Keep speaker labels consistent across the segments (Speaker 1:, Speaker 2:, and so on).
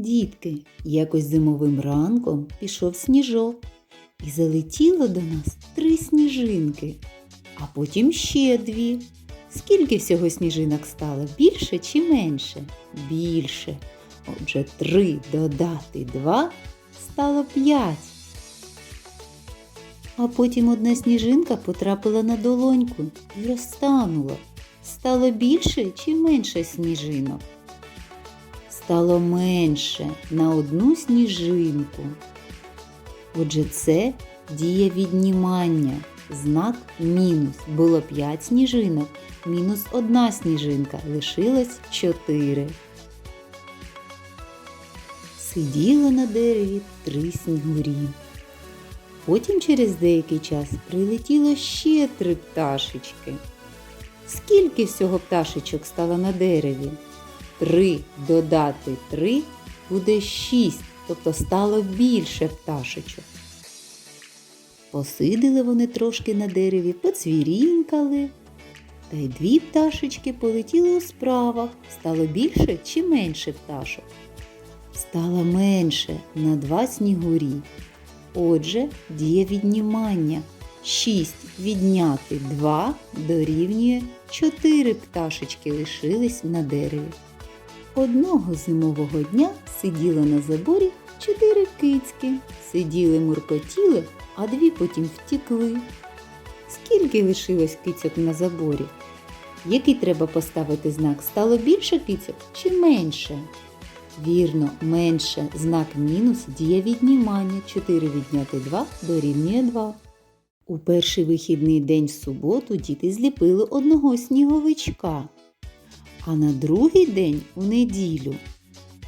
Speaker 1: Дітки, якось зимовим ранком пішов сніжок, і залетіло до нас три сніжинки, а потім ще дві. Скільки всього сніжинок стало? Більше чи менше? Більше. Отже, три додати два стало п'ять. А потім одна сніжинка потрапила на долоньку і розтанула. Стало більше чи менше сніжинок? Стало менше на одну сніжинку. Отже, це дія віднімання. Знак мінус. Було 5 сніжинок, мінус одна сніжинка, лишилось 4. Сиділо на дереві три снігурі. Потім через деякий час прилетіло ще три пташечки. Скільки всього пташечок стало на дереві? Три додати три буде шість, тобто стало більше пташечок. Посидили вони трошки на дереві, поцвірінькали. Та й дві пташечки полетіли у справах. Стало більше чи менше пташок? Стало менше на два снігурі. Отже, діє віднімання. 6 відняти 2 дорівнює 4 пташечки лишились на дереві. Одного зимового дня сиділо на заборі чотири кицьки. Сиділи муркотіли, а дві потім втікли. Скільки лишилось кицьок на заборі? Який треба поставити знак? Стало більше кицьок чи менше? Вірно, менше знак мінус діє віднімання. 4 відняти 2 дорівнює 2. У перший вихідний день в суботу діти зліпили одного сніговичка. А на другий день у неділю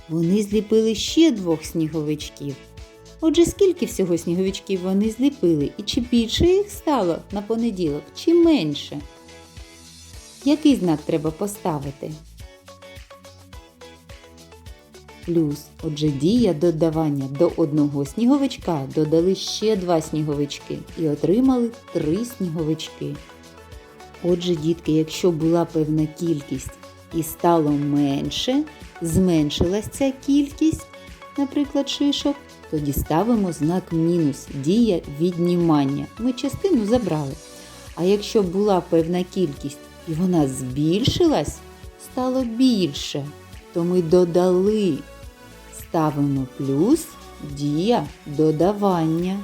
Speaker 1: вони зліпили ще двох сніговичків. Отже, скільки всього сніговичків вони зліпили і чи більше їх стало на понеділок, чи менше? Який знак треба поставити? Плюс, отже, дія додавання до одного сніговичка додали ще два сніговички і отримали три сніговички. Отже, дітки, якщо була певна кількість і стало менше, зменшилась ця кількість, наприклад, шишок, тоді ставимо знак мінус дія віднімання. Ми частину забрали. А якщо була певна кількість і вона збільшилась, стало більше, то ми додали. Ставимо плюс дія додавання.